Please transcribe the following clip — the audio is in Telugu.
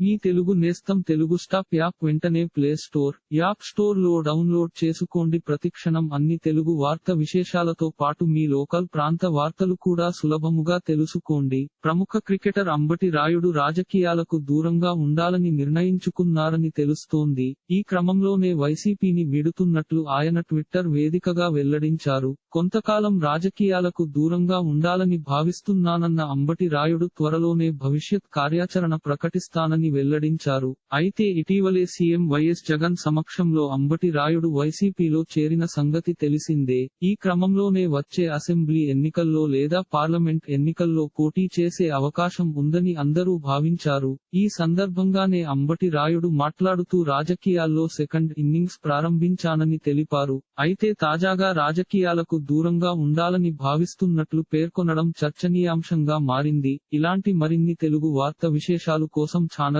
మీ తెలుగు నేస్తం తెలుగు స్టాప్ యాప్ వెంటనే ప్లే స్టోర్ యాప్ స్టోర్లో డౌన్లోడ్ చేసుకోండి. ప్రతిక్షణం అన్ని తెలుగు వార్త విశేషాలతో పాటు మీ లోకల్ ప్రాంత వార్తలు కూడా సులభముగా తెలుసుకోండి. ప్రముఖ క్రికెటర్ అంబటి రాయుడు రాజకీయాలకు దూరంగా ఉండాలని నిర్ణయించుకున్నారని తెలుస్తోంది. ఈ క్రమంలోనే వైసీపీని వీడుతున్నట్లు ఆయన ట్విట్టర్ వేదికగా వెల్లడించారు. కొంతకాలం రాజకీయాలకు దూరంగా ఉండాలని భావిస్తున్నానన్న అంబటి రాయుడు త్వరలోనే భవిష్యత్ కార్యాచరణ ప్రకటిస్తానని వెల్లడించారు. అయితే ఇటీవలే సీఎం వైఎస్ జగన్ సమక్షంలో అంబటి రాయుడు వైసీపీలో చేరిన సంగతి తెలిసిందే. ఈ క్రమంలోనే వచ్చే అసెంబ్లీ ఎన్నికల్లో లేదా పార్లమెంట్ ఎన్నికల్లో పోటీ చేసే అవకాశం ఉందని అందరూ భావించారు. ఈ సందర్భంగానే అంబటి రాయుడు మాట్లాడుతూ రాజకీయాల్లో సెకండ్ ఇన్నింగ్స్ ప్రారంభించానని తెలిపారు. అయితే తాజాగా రాజకీయాలకు దూరంగా ఉండాలని భావిస్తున్నట్లు పేర్కొనడం చర్చనీయాంశంగా మారింది. ఇలాంటి మరిన్ని తెలుగు వార్త విశేషాలు కోసం ఛానల్